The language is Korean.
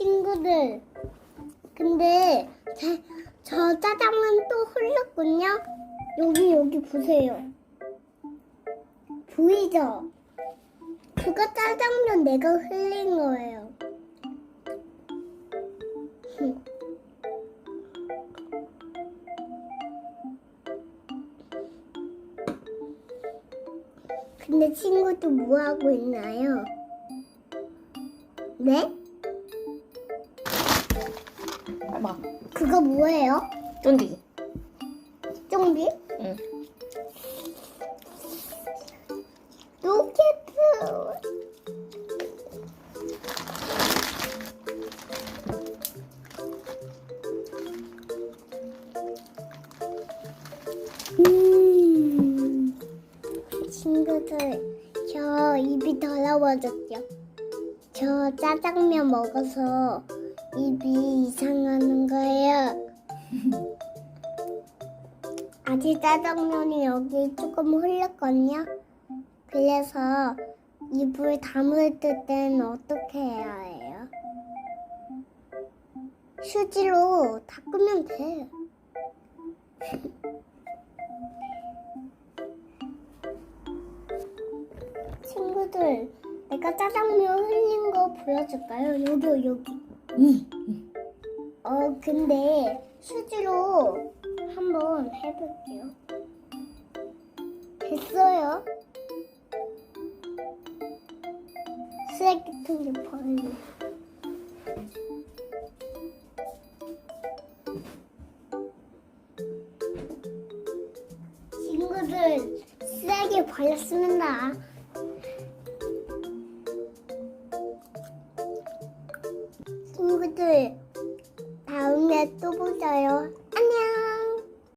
친구들. 근데 제, 저 짜장면 또 흘렸군요. 여기 여기 보세요. 보이죠? 그거 짜장면 내가 흘린 거예요. 흠. 근데 친구도 뭐 하고 있나요? 네? 봐봐. 그거 뭐예요? 쫀디. 쫑비? 응. 로켓. 음, 친구들, 저 입이 더러워졌죠? 저 짜장면 먹어서 입이 이상하는 거예요. 아직 짜장면이 여기 조금 흘렸거든요. 그래서 입을 다물 때는 어떻게 해야 해요? 휴지로 닦으면 돼. 친구들, 내가 짜장면 흘린 거 보여줄까요? 여기, 여기. 응. 어, 근데 휴지로 한번 해볼게요. 됐어요. 쓰레기통에 버리네. 친구들, 쓰레기 버렸습니다. 친구들, 다음에 또 보자요.